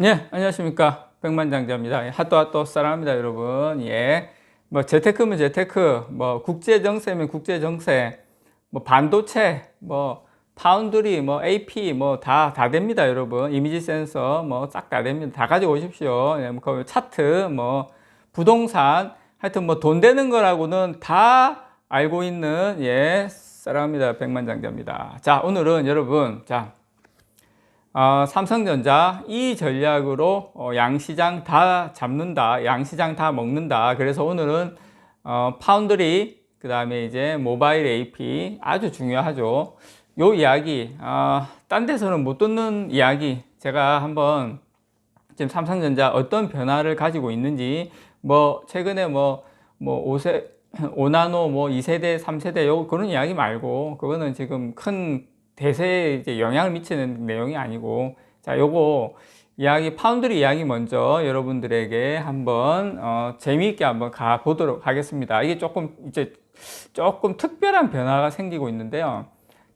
네, 안녕하십니까. 백만장자입니다. 핫도 핫도 사랑합니다, 여러분. 예. 뭐, 재테크면 재테크, 뭐, 국제정세면 국제정세, 뭐, 반도체, 뭐, 파운드리, 뭐, AP, 뭐, 다, 다 됩니다, 여러분. 이미지 센서, 뭐, 싹 다 됩니다. 다 가지고 오십시오. 예, 뭐, 그 차트, 뭐, 부동산, 하여튼 뭐, 돈 되는 거라고는 다 알고 있는, 예, 사랑합니다. 백만장자입니다. 자, 오늘은 여러분, 자, 어, 삼성전자 이 전략으로 어, 양시장 다 잡는다, 양시장 다 먹는다. 그래서 오늘은 어, 파운드리, 그 다음에 이제 모바일 AP 아주 중요하죠. 요 이야기, 어, 딴 데서는 못 듣는 이야기 제가 한번 지금 삼성전자 어떤 변화를 가지고 있는지 뭐 최근에 뭐, 뭐 5세, 5나노 뭐 2세대, 3세대 요 그런 이야기 말고 그거는 지금 큰 대세에 이제 영향을 미치는 내용이 아니고 자 요거 이야기 파운드리 이야기 먼저 여러분들에게 한번 어, 재미있게 한번 가 보도록 하겠습니다. 이게 조금 이제 조금 특별한 변화가 생기고 있는데요.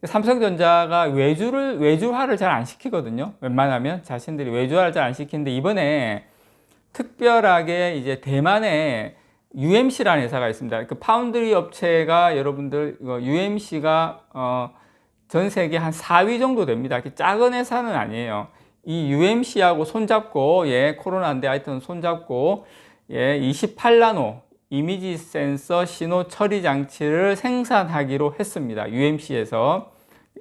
삼성전자가 외주를 외주화를 잘 안 시키거든요. 웬만하면 자신들이 외주화를 잘 안 시키는데 이번에 특별하게 이제 대만에 UMC라는 회사가 있습니다. 그 파운드리 업체가 여러분들 UMC가 어, 전 세계 한 4위 정도 됩니다. 작은 회사는 아니에요. 이 UMC하고 손잡고, 예, 코로나인데 하여튼 손잡고, 예, 28나노 이미지 센서 신호 처리 장치를 생산하기로 했습니다. UMC에서.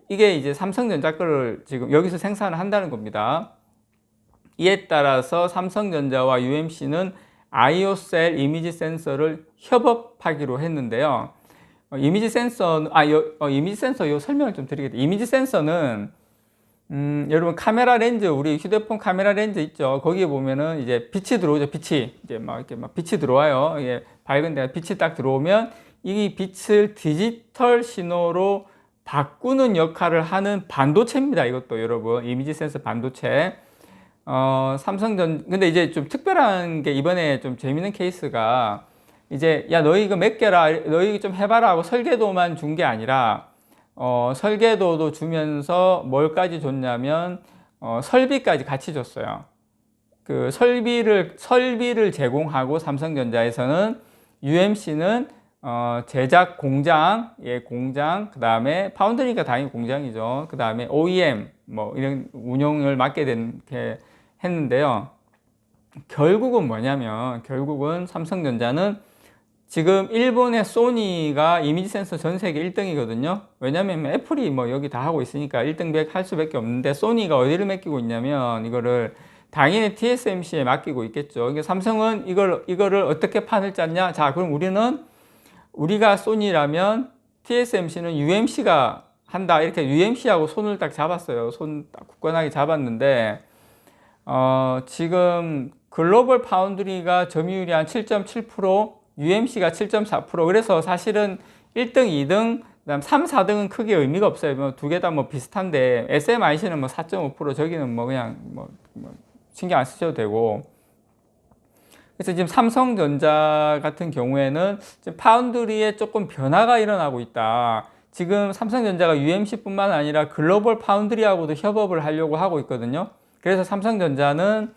이게 이제 삼성전자 거를 지금 여기서 생산을 한다는 겁니다. 이에 따라서 삼성전자와 UMC는 아이오셀 이미지 센서를 협업하기로 했는데요. 어, 이미지 센서, 아, 요, 어, 이미지 센서 요 설명을 좀 드리겠다. 이미지 센서는, 음, 여러분 카메라 렌즈, 우리 휴대폰 카메라 렌즈 있죠. 거기에 보면은 이제 빛이 들어오죠. 빛이. 이제 막 이렇게 막 빛이 들어와요. 이게 밝은 데가 빛이 딱 들어오면 이 빛을 디지털 신호로 바꾸는 역할을 하는 반도체입니다. 이것도 여러분. 이미지 센서 반도체. 어, 삼성전, 근데 이제 좀 특별한 게 이번에 좀 재밌는 케이스가 이제 야 너희 이거 몇 개라 너희 좀 해봐라 하고 설계도만 준 게 아니라 어, 설계도도 주면서 뭘까지 줬냐면 어, 설비까지 같이 줬어요. 그 설비를 설비를 제공하고 삼성전자에서는 UMC는 어, 제작 공장, 예, 공장, 그 다음에 파운드리가 당연히 공장이죠. 그 다음에 OEM, 뭐, 이런 운영을 맡게 된, 게 했는데요. 결국은 뭐냐면, 결국은 삼성전자는 지금 일본의 소니가 이미지 센서 전 세계 1등이거든요. 왜냐면 애플이 뭐 여기 다 하고 있으니까 1등 할 수밖에 없는데 소니가 어디를 맡기고 있냐면 이거를 당연히 TSMC에 맡기고 있겠죠. 그러니까 삼성은 이걸 이거를 어떻게 판을 짰냐? 자, 그럼 우리는 우리가 소니라면 TSMC는 UMC가 한다. 이렇게 UMC하고 손을 딱 잡았어요. 손 딱 굳건하게 잡았는데 어, 지금 글로벌 파운드리가 점유율이 한 7.7% UMC가 7.4% 그래서 사실은 1등, 2등, 그다음 3, 4등은 크게 의미가 없어요. 뭐 두 개 다 뭐 비슷한데 SMIC는 뭐 4.5% 저기는 뭐 그냥 뭐, 뭐 신경 안 쓰셔도 되고 그래서 지금 삼성전자 같은 경우에는 지금 파운드리에 조금 변화가 일어나고 있다. 지금 삼성전자가 UMC뿐만 아니라 글로벌 파운드리하고도 협업을 하려고 하고 있거든요. 그래서 삼성전자는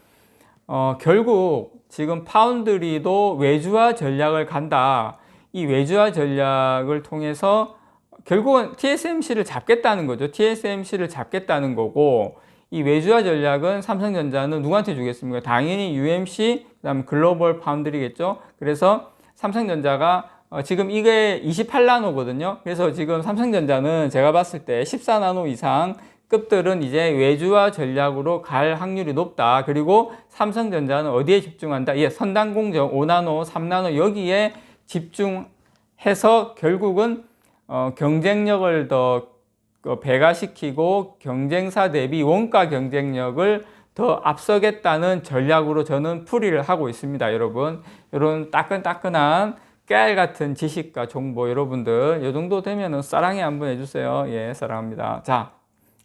어, 결국 지금 파운드리도 외주화 전략을 간다. 이 외주화 전략을 통해서 결국은 TSMC를 잡겠다는 거죠. TSMC를 잡겠다는 거고 이 외주화 전략은 삼성전자는 누구한테 주겠습니까? 당연히 UMC, 그다음 글로벌 파운드리겠죠. 그래서 삼성전자가 어, 지금 이게 28나노거든요. 그래서 지금 삼성전자는 제가 봤을 때 14나노 이상 급들은 이제 외주화 전략으로 갈 확률이 높다. 그리고 삼성전자는 어디에 집중한다? 예, 선단공정 5나노, 3나노 여기에 집중해서 결국은 어, 경쟁력을 더그 배가시키고 경쟁사 대비 원가 경쟁력을 더 앞서겠다는 전략으로 저는 풀이를 하고 있습니다, 여러분. 이런 따끈따끈한 깨알 같은 지식과 정보 여러분들 이 정도 되면은 사랑해 한번 해주세요. 예, 사랑합니다. 자,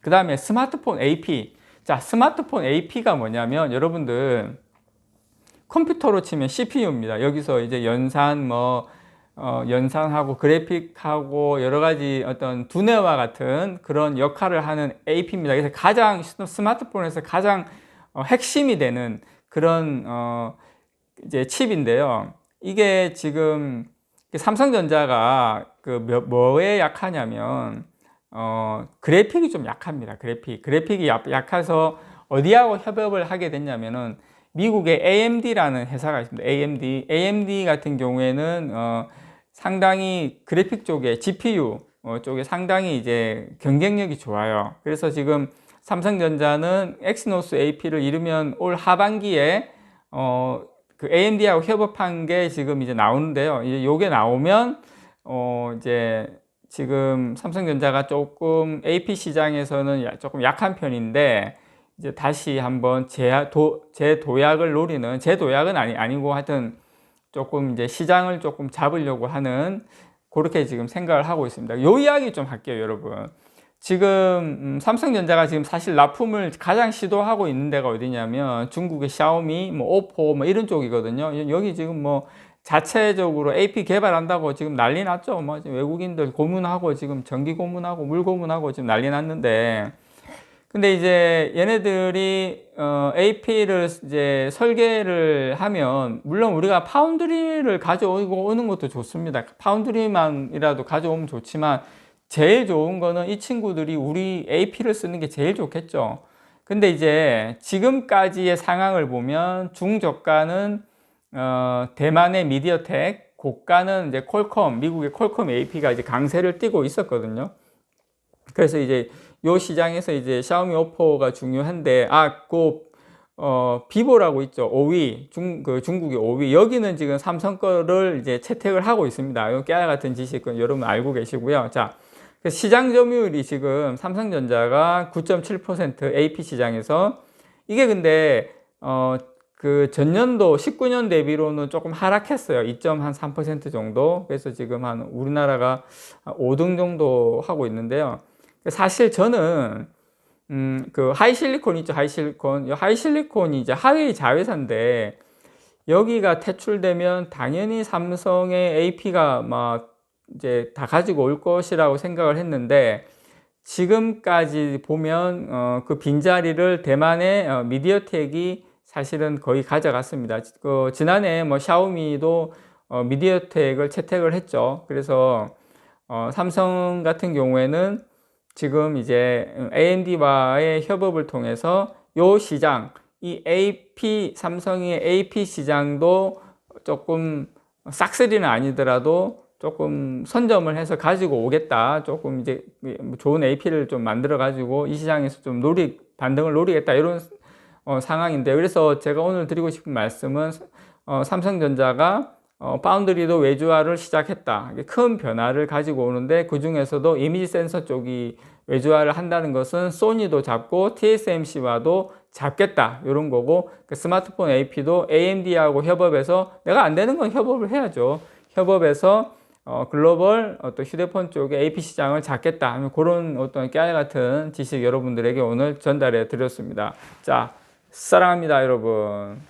그 다음에 스마트폰 AP. 자, 스마트폰 AP가 뭐냐면 여러분들 컴퓨터로 치면 CPU입니다. 여기서 이제 연산 뭐 어, 연산하고 그래픽하고 여러 가지 어떤 두뇌와 같은 그런 역할을 하는 AP입니다. 그래서 가장 스마트폰에서 가장 어, 핵심이 되는 그런 어, 이제 칩인데요. 이게 지금 삼성전자가 그 뭐- 뭐에 약하냐면 어, 그래픽이 좀 약합니다. 그래픽. 그래픽이 약, 약해서 어디하고 협업을 하게 됐냐면은 미국의 AMD라는 회사가 있습니다. AMD. AMD 같은 경우에는 어, 상당히 그래픽 쪽에 GPU 어, 쪽에 상당히 이제 경쟁력이 좋아요. 그래서 지금 삼성전자는 엑시노스 AP를 이르면 올 하반기에 어, 그 AMD하고 협업한 게 지금 이제 나오는데요. 이제 요게 나오면 어, 이제 지금 삼성전자가 조금 AP 시장에서는 야- 조금 약한 편인데 이제 다시 한번 재도, 재도약을 노리는 재도약은 아니, 아니고 하여튼 조금 이제 시장을 조금 잡으려고 하는 그렇게 지금 생각을 하고 있습니다. 요 이야기 좀 할게요, 여러분. 지금 음, 삼성전자가 지금 사실 납품을 가장 시도하고 있는 데가 어디냐면 중국의 샤오미, 뭐 오포 뭐 이런 쪽이거든요. 여기 지금 뭐 자체적으로 AP 개발한다고 지금 난리 났죠. 뭐 외국인들 고문하고 지금 전기 고문하고 물 고문하고 지금 난리 났는데 근데 이제 얘네들이 어, AP를 이제 설계를 하면 물론 우리가 파운드리를 가져오고 오는 것도 좋습니다. 파운드리만이라도 가져오면 좋지만 제일 좋은 거는 이 친구들이 우리 AP를 쓰는 게 제일 좋겠죠. 근데 이제 지금까지의 상황을 보면 중저가는 어, 대만의 미디어텍, 고가는 이제 콜컴, 미국의 콜컴 AP가 이제 강세를 띠고 있었거든요. 그래서 이제 요 시장에서 이제 샤오미 오포가 중요한데 아, 그 어, 비보라고 있죠. 5위. 중, 그 중국의 5위. 여기는 지금 삼성 거를 이제 채택을 하고 있습니다. 요 깨알 같은 지식은 여러분 알고 계시고요. 자, 그 시장 점유율이 지금 삼성전자가 9.7% AP 시장에서 이게 근데 어, 그 전년도 19년 대비로는 조금 하락했어요. 2.3% 정도. 그래서 지금 한 우리나라가 5등 정도 하고 있는데요. 사실 저는 음, 그 하이실리콘 있죠, 하이실리콘. 이 하이실리콘이 이제 하위 자회사인데 여기가 퇴출되면 당연히 삼성의 AP가 막 이제 다 가지고 올 것이라고 생각을 했는데 지금까지 보면 어, 그 빈자리를 대만의 어, 미디어텍이 사실은 거의 가져갔습니다. 그 지난해 뭐 샤오미도 어, 미디어텍을 채택을 했죠. 그래서 어, 삼성 같은 경우에는 지금 이제 AMD와의 협업을 통해서 요 시장, 이 AP, 삼성의 AP 시장도 조금 싹쓸이는 아니더라도 조금 선점을 해서 가지고 오겠다. 조금 이제 좋은 AP를 좀 만들어 가지고 이 시장에서 좀 노리, 반등을 노리겠다. 이런 어, 상황인데 그래서 제가 오늘 드리고 싶은 말씀은 어, 삼성전자가 어, 파운드리도 외주화를 시작했다. 큰 변화를 가지고 오는데 그 중에서도 이미지 센서 쪽이 외주화를 한다는 것은 소니도 잡고 TSMC와도 잡겠다. 이런 거고 그 스마트폰 AP도 AMD하고 협업해서 내가 안 되는 건 협업을 해야죠. 협업해서 어, 글로벌 어떤 휴대폰 쪽의 AP 시장을 잡겠다 하면 그런 어떤 깨알 같은 지식 여러분들에게 오늘 전달해 드렸습니다. 자, 사랑합니다, 여러분.